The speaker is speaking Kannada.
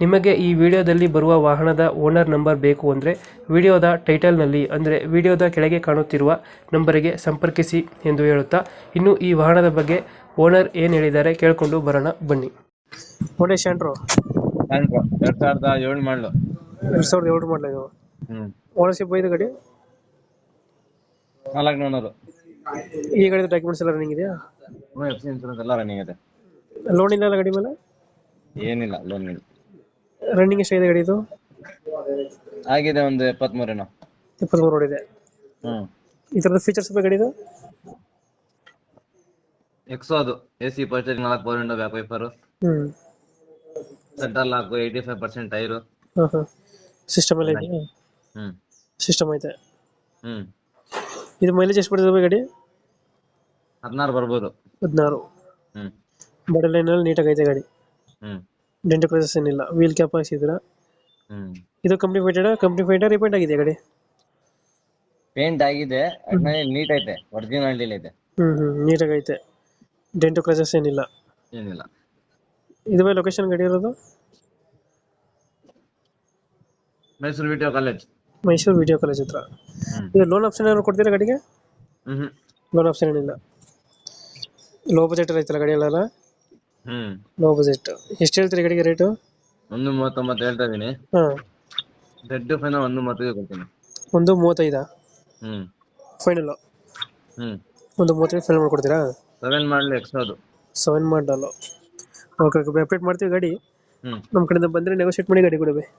ನಿಮಗೆ ಈ ವಿಡಿಯೋದಲ್ಲಿ ಬರುವ ವಾಹನದ ಓನರ್ ನಂಬರ್ ಬೇಕು ಅಂದರೆ ವಿಡಿಯೋದ ಟೈಟಲ್ನಲ್ಲಿ ಅಂದರೆ ವಿಡಿಯೋದ ಕೆಳಗೆ ಕಾಣುತ್ತಿರುವ ನಂಬರಿಗೆ ಸಂಪರ್ಕಿಸಿ ಎಂದು ಹೇಳುತ್ತಾ ಇನ್ನು ಈ ವಾಹನದ ಬಗ್ಗೆ ಓನರ್ ಏನು ಹೇಳಿದ್ದಾರೆ ಕೇಳಿಕೊಂಡು ಬರೋಣ ಬನ್ನಿ. ಮುನೇಶ್ ಏನ್ರು ಸ್ಯಾಂಟ್ರೋ ಎರಡ್ ಸಾವಿರದ ಏಳು ಮಾಡಲು. ಎರಡು ಸಾವಿರದ ಏಳು ಮಾಡಲ ಇದು. ಹ್ಮ್. ಓನರ್ಶಿಪ್ ಐದು ಗಾಡಿ? ನಾಲ್ಕು ನೂರು ಈ ಗಾಡಿದ ಡಾಕ್ಯುಮೆಂಟ್ಸ್ ಎಲ್ಲ ರನ್ನಿಂಗ್ ಇದೆಯಾ? ಎಫ್ ಸಿ ಇನ್ಸೂರೆನ್ಸ್ ಎಲ್ಲ ರನ್ನಿಂಗ್ ಇದೆ. ಲೋನ್ ಇಲ್ಲ ಗಾಡಿ ಮೇಲೆ? ಏನಿಲ್ಲ ಲೋನ್ ಇಲ್ಲ. ರನ್ನಿಂಗ್ ಎಷ್ಟಾಗಿದೆ ಗಾಡಿ ಇದು ಆಗಿದೆ ಒಂದು ಎಪ್ಪತ್ಮೂರೇನೋ ಇಪ್ಪತ್ತ್ಮೂರು ಓಡಿದೆ. ಹ್ಮ್. ಈ ಥರದ ಫೀಚರ್ಸ್ ಬೇಕು ಗಾಡಿದು? ಎಕ್ಸೋ ಅದು. ಎಸಿ ಸಿ ಪರ್ಚೇಸ್ ನಾಲ್ಕು power window back wiper. Hmm. Central lock eighty five percent tyre. ಹಾಂ ಹಾಂ ಸಿಸ್ಟಮ್ ಅಲ್ಲಿ ಇದೆ. ಹ್ಮ್. ಸಿಸ್ಟಮ್ ಐತೆ. ಹ್ಮ್. ಇದು ಮೈಲೇಜ್ ಎಷ್ಟು ಬರ್ತದೆ ಗಾಡಿ? ಹದಿನಾರು ಬರ್ಬೋದು. ಹದಿನಾರು. ಹ್ಮ್. ಬಾಡಿ ಲೈನಲ್ಲಿ ನೀಟಾಗಿ ಐತೆ ಗಾಡಿ. ಹ್ಮ್. ಡೆಂಟ್ ಕ್ರೈಸಸ್ ಏನಿಲ್ಲ. ವೀಲ್ ಕ್ಯಾಪ್ ಹಾಕ್ಸಿದ್ರ ಹ್ಮ್. ಇದು company fitted company fitter repaint ಆಗಿದೆ ಗಾಡಿ ಪೇಂಟ್ ಆಗಿದೆ. ನೀಟ್ ಐತೆ. ಒರಿಜಿನಾಲಿಟಿ ಐತೆ. ಹ್ಮ್ ಹ್ಮ್. ನೀಟಾಗೈತೆ. ಐತೆ ಡೆಂಟ್ ಕ್ರೈಸಸ್ ಏನಿಲ್ಲ. ಏನಿಲ್ಲ. ಇದು ಮೇಲೆ ಲೊಕೇಶನ್ ಗಾಡಿ ಇರೋದು? Mysuru video college Mysuru video college ಹತ್ರ. ಹ್ಮ್. ಇದು ಲೋನ್ ಆಪ್ಷನ್ ಏನಾದ್ರು ಕೊಡ್ತೀರಾ ಗಾಡಿಗೆ ಹ್ಮ್ ಹ್ಮ್. ಲೋನ್ ಆಪ್ಷನ್ ಏನಿಲ್ಲ. ಲೋ ಬಜೆಟ್ ಐತಲ್ಲ ಗಾಡಿ ಎಲ್ಲ ಹ್ಮ್. ಲೋ ಬಜೆಟ್ ಎಷ್ಟು ಹೇಳ್ತೀರಿ ಗಾಡಿಗೆ ರೇಟು ಒಂದು ಮೂವತ್ತೊಂಬತ್ತು ಹೇಳ್ತಾ ಇದೀನಿ ಹಾಂ. ದೊಡ್ಡ ಫೈನ ಒಂದು ಮೂವತ್ತೈದು ಕೊಡ್ತೀನಿ. ಒಂದು ಮೂವತ್ತೈದಾ? ಹ್ಮ್. ಫೈನಲ್ ಹ್ಮ್. ಒಂದು ಮೂವತ್ತೈದು ಫೈನಲ್ ಮಾಡ್ಕೊಡ್ತೀರಾ? ಸೆವೆನ್ ಮಾಡಲಿ ಎಕ್ಸ್ಟ್ರಾ ಅದು. ಸೆವೆನ್ ಮಾಡಲ್ಲ. ಓಕೆ ಓಕೆ ಅಪ್ಡೇಟ್ ಮಾಡ್ತೀವಿ ಗಾಡಿ. ಹ್ಮ್. ನಮ್ಮ ಕಡೆಯಿಂದ ಬಂದರೆ ನೆಗೋಷಿಯೇಟ್ ಮಾಡಿ ಗಾಡಿ ಕೊಡಬೇಕು